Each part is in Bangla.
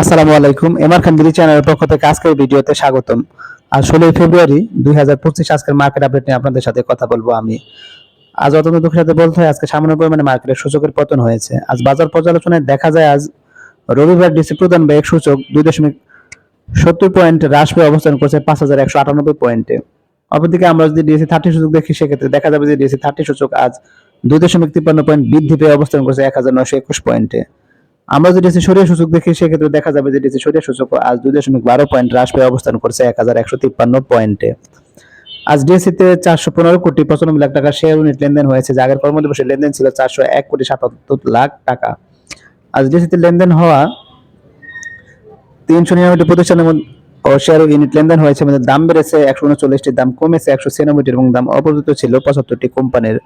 আসসালামু আলাইকুম। এমআর খান বিডি চ্যানেলের পক্ষ থেকে আজকের ভিডিওতে স্বাগতম। আর ষোলোই ফেব্রুয়ারি দুই হাজার পঁচিশ আজকের মার্কেট আপডেট নিয়ে আপনাদের সাথে কথা বলব আমি। আজ অত্যন্ত দুঃখের সাথে বলতে হয়, আজকে সামান্য পরিমাণে মার্কেটের সূচকের পতন হয়েছে। আজ বাজার পর্যালোচনায় দেখা যায়, আজ রবিবার ডিসি প্রধান ব্যয় সূচক দুই দশমিক সত্তর পয়েন্ট হ্রাস পেয়ে অবস্থান করছে পাঁচ হাজার একশো আটানব্বই পয়েন্টে। অপরদিকে আমরা যদি ডিএসি থার্টি সূচক দেখি, সেক্ষেত্রে দেখা যাবে যে ডিএসি থার্টি সূচক আজ দুই দশমিক তিপ্পান্ন পয়েন্ট বৃদ্ধি পেয়ে অবস্থান করছে এক হাজার নয়শো একুশ পয়েন্টে। আমরা যদি ডিএসি সরিয়ে সূচক দেখি, সেক্ষেত্রে দেখা যাবে যে ডিএসি সরিয়ে সূচক আজ দুই দশমিক বারো পয়েন্ট হ্রাস পেয়ে অবস্থান করছে এক হাজার একশো তিপ্পান্ন পয়েন্টে। আজ ডিএসিতে চারশো পনেরো কোটি পঁচানব্বই লাখ টাকা শেয়ার ইউনিট লেনদেন হয়েছে, যা আগের কর্মদিবসের লেনদেন ছিল চারশো এক কোটি সাতাত্তর লাখ টাকা। আজ ডিএসিতে লেনদেন হওয়া তিনশো নিরানব্বইটি প্রতিষ্ঠানের ও শেয়ার ইউনিট লেনদেন হয়েছে, মধ্যে দাম বেড়েছে একশো উনচল্লিশটির দাম কমেছে একশো ছিয়ানব্বইটির এবং দাম অপরিচিত ছিল পঁচাত্তরটি কোম্পানির।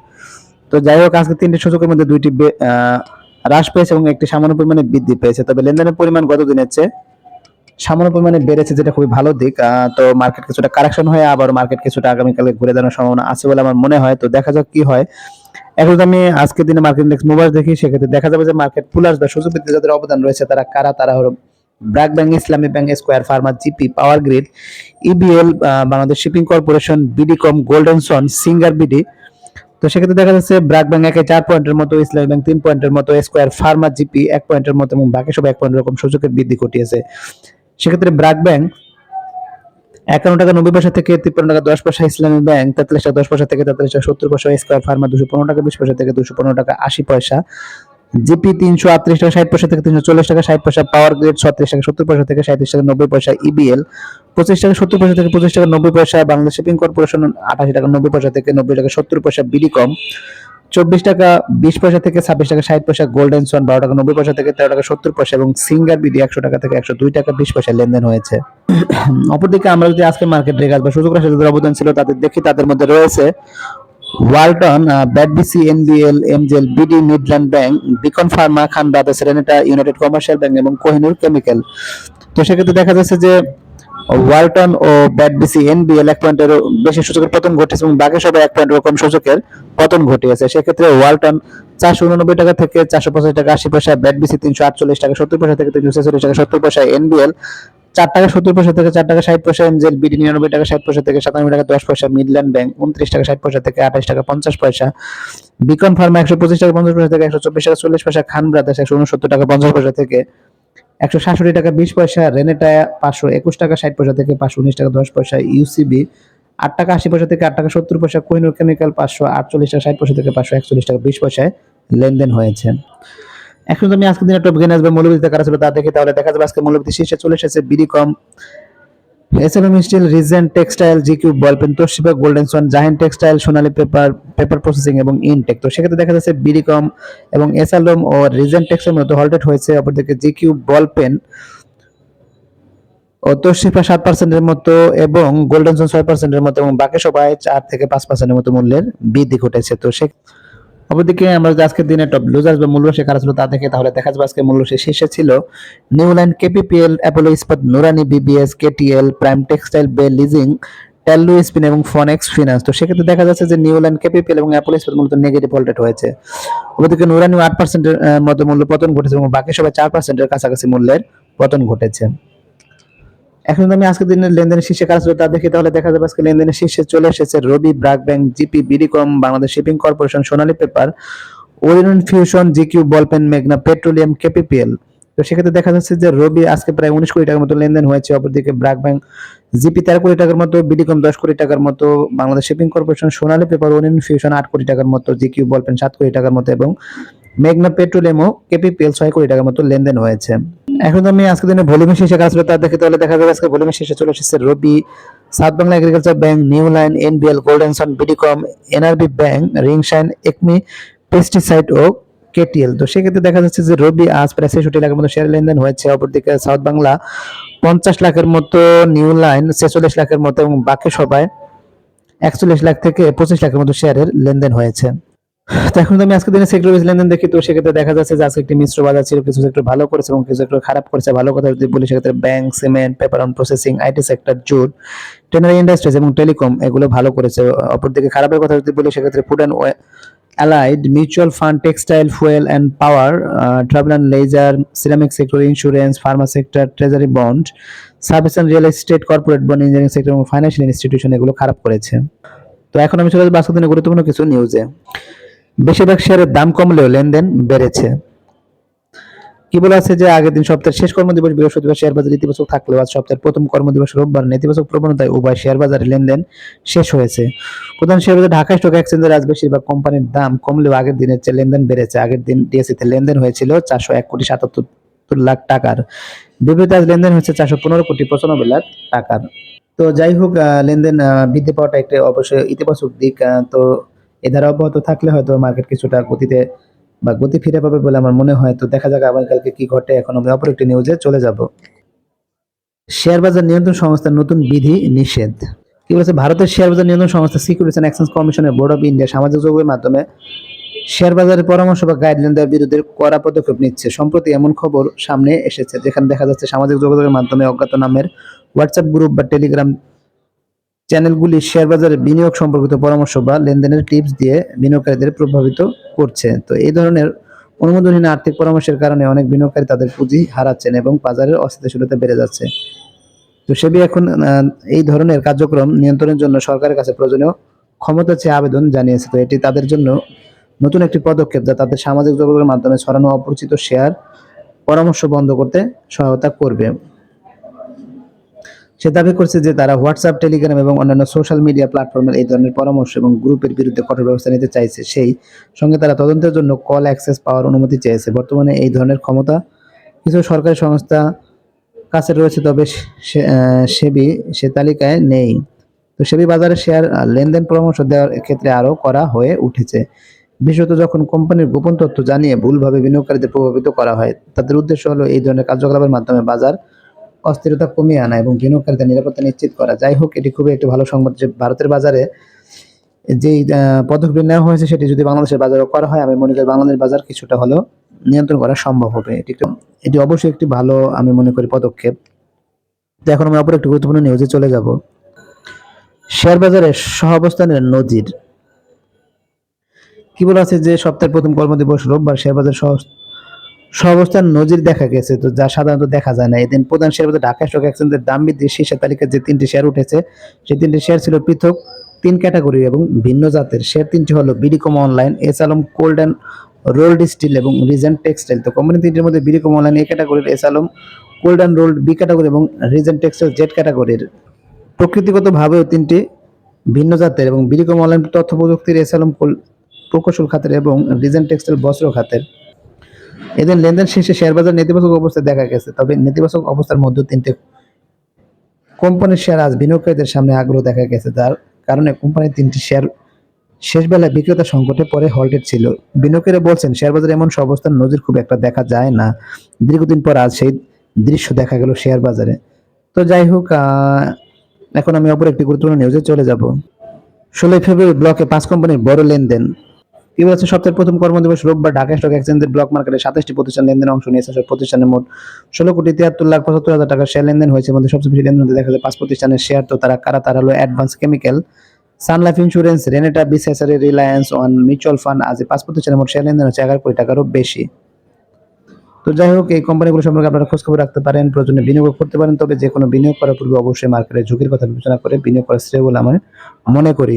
তো যাই হোক, আজকে তিনটি সূচকের মধ্যে দুইটি হ্রাস পেয়েছে এবং একটি সামান্য পরিমাণে বৃদ্ধি পেয়েছে। তবে লেনদেনের পরিমাণ গত দিনের চেয়ে সামান্য পরিমাণে বেড়েছে, যেটা খুবই ভালো দিক। তো মার্কেট কিছুটা কারেকশন হয়ে আবার মার্কেট কিছুটা আগামীকালে ঘুরে দাঁড়ানোর সম্ভাবনা আছে বলে আমার মনে হয়। তো দেখা যাক কি হয়। এখন আমি আজকের দিনে মার্কেট ইন্ডেক্স মোবাইল দেখি, সেক্ষেত্রে দেখা যাবে যে মার্কেট পুলার্স বা সুযোগ বৃদ্ধি যাদের অবদান রয়েছে, তারা কারা? তারা হলো BRAC Bank Islami Bank Square Pharma GP Power Grid EBL Bangladesh Shipping Corporation BDCOM Golden Son Singer BD তো সেক্ষেত্রে দেখা যাচ্ছে ব্র্যাক ব্যাংক একে চার পয়েন্টের মতো ইসলামী ব্যাংক তিন পয়েন্টের মতো, স্কোয়ার, ফার্মা, জিপি এক পয়েন্টের মতো এবং বাকি সব এক পয়েন্ট রকম সূচকের বৃদ্ধি ঘটিয়েছে। সেক্ষেত্রে ব্র্যাক ব্যাংক একান্ন টাকা নব্বই পয়সা থেকে তিপ্পান্ন টাকা দশ পয়সা ইসলামী ব্যাংক তেতাল্লিশ টাকা দশ পয়সা থেকে তেতাল্লিশ টাকা সত্তর পয়সা, স্কোয়ার, ফার্মা দুশো পনেরো টাকা, বিশ পয়সা থেকে দুশো পনেরো টাকা আশি পয়সা। জিপি তিনশো আটত্রিশ টাকা, ষাট পয়সা থেকে তিনশো চল্লিশ টাকা, ষাট পয়সা, পাওয়ার গ্রেড ছত্রিশ টাকা, সত্তর পয়সা থেকে সাঁত্রিশ টাকা, নব্বই পয়সা ইবিএল পঁচিশ টাকা, সত্তর পয়সা থেকে পঁচিশ টাকা, নব্বই পয়সা বাংলাদেশ শিপিং কর্পোরেশন আঠাশি টাকা, নব্বই পয়সা থেকে নব্বই টাকা, সত্তর পয়সা বিডিকম চব্বিশ টাকা, বিশ পয়সা থেকে ছাব্বিশ টাকা, ষাট পয়সা গোল্ডেন সন বারো টাকা, নব্বই পয়সা থেকে তেরো টাকা, সত্তর পয়সা এবং সিঙ্গার বিডি একশো টাকা থেকে একশো দুই টাকা, বিশ পয়সা লেনদেন হয়েছে। অপরদিকে আমরা যদি আজকে মার্কেট রেগাজ বা সুযোগ রাশি যাদের অবদান ছিল, তাদের দেখি, তাদের মধ্যে রয়েছে Walton BATBC NBL, MJL, BD, Midland Bank, Beacon Pharma, Khan Brothers, Renata, United Commercial Bank এবং কোহিনুর কেমিক্যাল। তো সেক্ষেত্রে দেখা যাচ্ছে যে ওয়ালটন ও ব্যাডবিসি এনবিএল এক পয়েন্টের বেশি সূচকের পতন ঘটেছে এবং বাকি সবাই এক পয়েন্টের রকম সূচকের পতন ঘটিয়েছে। সেক্ষেত্রে ওয়ালটন চারশো উননব্বই টাকা থেকে চারশো পঁচাশি টাকা আশি পয়সা ব্যাডবিসি তিনশো আটচল্লিশ টাকা সত্তর পয়সা থেকে তিনশো ছেচল্লিশ টাকা সত্তর পয়সা এনবিএল চার টাকা সত্তর পয়সা থেকে চার টাকা ষাট পয়সা এমজেল বিডি নিরানব্বই টাকা ষাট পয়সা থেকে সাতানব্বই টাকা দশ পয়সা মিডল্যান্ড ব্যাংক, উনত্রিশ টাকা ষাট পয়সা থেকে আঠাশ টাকা পঞ্চাশ পয়সা। বিকন ফার্মা একশো পঁচিশ টাকা পঞ্চাশ পয়সা থেকে একশো চব্বিশ টাকা চল্লিশ পয়সা, খান ব্রাদার্স একশো উনসত্তর টাকা পঞ্চাশ পয়সা থেকে একশো সাতষট্টি টাকা বিশ পয়সা রেনেটা পাঁচশো একুশ টাকা ষাট পয়সা থেকে পাঁচশো উনিশ টাকা দশ পয়সা ইউসিবি আট টাকা আশি পয়সা থেকে আট টাকা সত্তর পয়সা কোহিনুর কেমিক্যাল পাঁচশো আটচল্লিশ টাকা ষাট পয়সা থেকে পাঁচশো একচল্লিশ টাকা বিশ পয়সায় লেনদেন হয়েছে। এখন আমি আজকের দিনে টপ গেন আসবে মূল্যবৃদ্ধি কারা ছিল তা দেখি, তাহলে দেখা যাবে আজকে মূল্যবৃদ্ধি শীর্ষে চলে এসেছে BDCom SLM steel Regent textile GQ ball pen Toshiba Golden Son Zaheen textile Sonali paper paper processing এবং ইনটেক তো সেক্ষেত্রে দেখা যাচ্ছে বিডিকম এবং এসএলএম ও রিজেন্ট টেক্সটাইল মধ্যে হলটেড হয়েছে, অপরদিকে জিকিউ বলপেন ও তোশিফা সাত পার্সেন্টের মতো এবং গোল্ডেন সন ছয় পার্সেন্টের মতো এবং বাকি সবাই চার থেকে পাঁচ পার্সেন্টের মতো মূল্যের বৃদ্ধি ঘটেছে। তো সে অপরদিকে আমরা আজকের দিনে টপ লুজার্স বা মূল্য কারা ছিল তা দেখে তাহলে দেখা যাবে আজকে মূল্য শীর্ষে ছিল Newland KPPL Apollo Ispat Nurani BBS KTL Prime textile Bay leasing Tallu spin এবং ফনেক্স ফিনান্স তো সেক্ষেত্রে দেখা যাচ্ছে যে নিউল্যান্ড কেপিপিএল এবং অ্যাপোলো ইস্পাত মূলত নেগেটিভ ভোল্টেড হয়েছে। অপরদিকে নুরানি আট পার্সেন্টের মতো মূল্য পতন ঘটেছে এবং বাকি সবাই চার পার্সেন্টের কাছাকাছি মূল্যের পতন ঘটেছে। এখন আমি আজকের দিনের লেনদেনের শীর্ষে কাজ তা দেখি তাহলে দেখা যাবে আজকে লেনদেনের শীর্ষে চলে এসেছে Robi BRAC bank, GP, BDCom, Bangladesh shipping corporation, Sonali paper, Orion fusion, GQ, ball pen, মেঘনা, পেট্রোলিয়াম, কেপিপিএল। তো সেক্ষেত্রে দেখা যাচ্ছে যে রবি আজকে প্রায় উনিশ কোটি টাকার মতো লেনদেন হয়েছে, অপরদিকে ব্রাক ব্যাংক, জিপি তেরো কোটি টাকার মতো, বিডিকম দশ কোটি টাকার মতো, Bangladesh Shipping Corporation, Sonali Paper, Orion Fusion আট কোটি টাকার মতো, জিকিউ, বলপেন সাত কোটি টাকার মতো এবং মেঘনা পেট্রোলিয়ামও কেপিপিএল ছয় কোটি টাকার মতো লেনদেন হয়েছে। এখন আমি আজকে দিনে ভলিউমের শেষে কাজ তা দেখি তাহলে দেখা যাবে আজকে ভলিউমের শেষে চলে এসেছে Robi, South Bangla Agriculture Bank New Line NBL Golden Sun BDCOM NRB Bank Ringshine ACME Pesticide ও কেটিএল তো সেক্ষেত্রে দেখা যাচ্ছে যে রবি আজ প্রায় ছেষট্টি লাখের মতো শেয়ার লেনদেন হয়েছে। অপরদিকে সাউথ বাংলা পঞ্চাশ লাখের মতো নিউ লাইন ছেচল্লিশ লাখের মতো এবং বাকি সবাই একচল্লিশ লাখ থেকে পঁচিশ লাখের মতো শেয়ারের লেনদেন হয়েছে। তো এখন আমি আজকে দিনে সেক্টর ওয়াইজ লেনদেন দেখি, তো সেক্ষেত্রে দেখা যাচ্ছে যে আজকে একটি মিশ্র বাজার ছিল, কিছু সেক্টর ভালো করেছে এবং কিছু সেক্টর খারাপ করেছে। ভালো কথা যদি বলি, সেক্ষেত্রে bank cement paper and processing IT sector jute tannery industries এবং টেলিকম এগুলো ভালো করেছে। অপরদিকে খারাপের কথা যদি বলি, সেক্ষেত্রে food and allied mutual fund textile fuel and power travel and leisure ceramic sector insurance pharma sector treasury bond service and real estate corporate bond engineering sector এবং ফাইন্যান্সিয়াল ইনস্টিটিউশন এগুলো খারাপ করেছে। তো এখন আমি চলে যাব আজকের দিনে গুরুত্বপূর্ণ কিছু নিউজে বেশিরভাগ শেয়ারের দাম কমলেও লেনদেন বেড়েছে। কি বলা আছে যে আগের দিন সপ্তাহের শেষ কর্মদিবস, বৃহস্পতিবার শেয়ার বাজার ইতিবাচক থাকলেও আজ সপ্তাহের প্রথম কর্মদিবস রোববার নেতিবাচক প্রবণতায় উভয় শেয়ার বাজারে লেনদেন শেষ হয়েছে। প্রধান শেয়ার বাজার ঢাকা স্টক এক্সচেঞ্জের আজ বেশিরভাগ কোম্পানির দাম কমলেও আগের দিনের চেয়ে লেনদেন বেড়েছে। আগের দিন ডিএসসি তে লেনদেন হয়েছিল চারশো এক কোটি সাতাত্তর লাখ টাকার। বিপরীতে আজ লেনদেন হয়েছে চারশো পনেরো কোটি পঁচানব্বই লাখ টাকার। তো যাই হোক লেনদেন বৃদ্ধি পাওয়াটা একটা অবশ্যই ইতিবাচক দিক। তো এ অব্যাহত থাকলে হয়তো মার্কেট কিছুটা গতিতে বা গতি ফিরে পাবে বলে আমার মনে হয়। তো দেখা যাক আগামীকালকে কি ঘটে। এখন আমি অপর একটি নিউজে চলে যাব। শেয়ার বাজার নিয়ন্ত্রণ সংস্থার নতুন বিধি নিষেধ। কি বলেছে? ভারতের শেয়ার বাজার নিয়ন্ত্রণ সংস্থা সিকিউরিটিজ অ্যান্ড এক্সচেঞ্জ কমিশনের বোর্ড অফ ইন্ডিয়া সামাজিক যোগাযোগের মাধ্যমে শেয়ার বাজারের পরামর্শ বা গাইডলাইন দেওয়ার বিরুদ্ধে কড়া পদক্ষেপ নিচ্ছে। সম্প্রতি এমন খবর সামনে এসেছে, যেখানে দেখা যাচ্ছে সামাজিক যোগাযোগের মাধ্যমে অজ্ঞাত নামের হোয়াটসঅ্যাপ গ্রুপ বা টেলিগ্রাম চ্যানেলগুলি শেয়ার বাজারে বিনিয়োগ সম্পর্কিত পরামর্শ বা লেনদেনের টিপস দিয়ে বিনিয়োগকারীদের প্রভাবিত করছে। তো এই ধরনের অনুমোদনহীন আর্থিক পরামর্শের কারণে অনেক বিনিয়োগকারী তাদের পুঁজি হারাচ্ছেন এবং বাজারের অস্থিতিশীলতা বেড়ে যাচ্ছে। তো সেবি এখন এই ধরনের কার্যক্রম নিয়ন্ত্রণের জন্য সরকারের কাছে প্রয়োজনীয় ক্ষমতা চেয়ে আবেদন জানিয়েছে। তো এটি তাদের জন্য নতুন একটি পদক্ষেপ যা তাদের সামাজিক যোগাযোগের মাধ্যমে ছড়ানো অপরিচিত শেয়ার পরামর্শ বন্ধ করতে সহায়তা করবে। সে দাবি করছে যে তারা হোয়াটসঅ্যাপ টেলিগ্রাম এবং অন্যান্য সোশ্যাল মিডিয়া প্ল্যাটফর্মের এই ধরনের পরামর্শ এবং গ্রুপের বিরুদ্ধে কঠোর ব্যবস্থা নিতে চাইছে। সেই সঙ্গে তারা তদন্তের জন্য কল অ্যাক্সেস পাওয়ার অনুমতি চেয়েছে। বর্তমানে এই ধরনের ক্ষমতা কিছু সরকারি সংস্থা কাছে রয়েছে, তবে সেবি, সে তালিকায় নেই। তো সেবি বাজারে শেয়ার লেনদেন পরামর্শ দেওয়ার ক্ষেত্রে আরও করা হয়ে উঠেছে। বিশেষত যখন কোম্পানির গোপন তথ্য জানিয়ে ভুলভাবে বিনিয়োগকারীদের প্রভাবিত করা হয়, তাদের উদ্দেশ্য হলো এই ধরনের কার্যকলাপের মাধ্যমে বাজার অস্থিরতা কমিয়ে আনা এবং বিনিয়োগকারীদের নিরাপত্তা নিশ্চিত করা। যাই হোক, এটি খুবই একটি ভালো সংবাদ যে ভারতের বাজারে যেই পদক্ষেপ নেওয়া হয়েছে সেটি যদি বাংলাদেশের বাজারে করা হয়, আমি মনে করি বাংলাদেশ বাজার কিছুটা হলেও নিয়ন্ত্রণ করা সম্ভব হবে। এটি এটি অবশ্যই একটি ভালো, আমি মনে করি, পদক্ষেপ। তো এখন আমরা অপর একটি গুরুত্বপূর্ণ নিউজে চলে যাব। শেয়ার বাজারের সহাবস্থানের নজির। কি বলা আছে যে সপ্তাহের প্রথম কর্মদিবস রোববার শেয়ার বাজার সহ সহাবস্থান নজির দেখা গেছে, তো যা সাধারণত দেখা যায় না। এদিন প্রধান শেয়ার ঢাকা স্টক এক্সচেঞ্জের দাম বৃদ্ধির শীর্ষ তালিকায় যে তিনটি শেয়ার উঠেছে, সেই তিনটি শেয়ার ছিল পৃথক তিন ক্যাটাগরি এবং ভিন্ন জাতের। শেয়ার তিনটি হলো BDCOM Online S Alam Cold and Rolled Steel এবং রিজেন্ট টেক্সটাইল তো কোম্পানি তিনটির মধ্যে বিডিকম অনলাইন এ ক্যাটাগরির S Alam Cold and Rolled B category এবং রিজেন্ট টেক্সটাইল জেড ক্যাটাগরির প্রকৃতিগতভাবেও তিনটি ভিন্ন জাতের এবং বিডিকম অনলাইন তথ্য প্রযুক্তির এস আলম প্রকৌশল খাতের এবং রিজেন্ট টেক্সটাইল বস্ত্র খাতের। এদের লেনদেন শেষে শেয়ার বাজার নেতিবাচক অবস্থায় দেখা গেছে, তবে নেতিবাচক অবস্থার মধ্যে তিনটে কোম্পানির শেয়ার আজ বিনিয়োগকারীদের সামনে আগ্রহ দেখা গেছে। যার কারণে কোম্পানির তিনটি শেয়ার শেষ বেলায় বিক্রেতা সংকটে পরে হল্টেড ছিল। বিনিয়োগকারীরা বলছেন শেয়ার বাজারে এমন অবস্থার নজির খুব একটা দেখা যায় না। দীর্ঘদিন পর আজ সেই দৃশ্য দেখা গেল শেয়ার বাজারে। তো যাই হোক এখন আমি অপর একটি গুরুত্বপূর্ণ নিউজে চলে যাব। ষোলোই ফেব্রুয়ারি ব্লকে পাঁচ কোম্পানির বড় লেনদেন। বলছে সপ্তাহের প্রথম কর্মদিবস রোববার ঢাকা স্টক এক্সচেঞ্জের ব্লক মার্কেটে সাতাশটি প্রতিষ্ঠান লেনদেন অংশ নিয়েছে। সব প্রতিষ্ঠানের মোট ষোলো কোটি তিয়াত্তর লাখ পঁচাত্তর হাজার টাকার শেয়ার লেনদেন হয়েছে। মধ্যে সবচেয়ে বেশি লেনদেন দেখা যায় পাঁচ প্রতিষ্ঠানের শেয়ার তো তারা কারা? তারা হলো Advance Chemical Sun Life Insurance Renata বিসেসারি Reliance one mutual fund আজ পাঁচ প্রতিষ্ঠানের মোট শেয়ার লেনদেন হচ্ছে এগারো কোটি টাকারও বেশি। তো যাই হোক, এই কোম্পানিগুলো সম্পর্কে আপনারা খোঁজখবর রাখতে পারেন, প্রয়োজনে বিনিয়োগ করতে পারেন। তবে যে কোনো বিনিয়োগ করার পূর্বে অবশ্যই মার্কেটের ঝুঁকির কথা বিবেচনা করে বিনিয়োগ করা শ্রেয় বলে আমি মনে করি।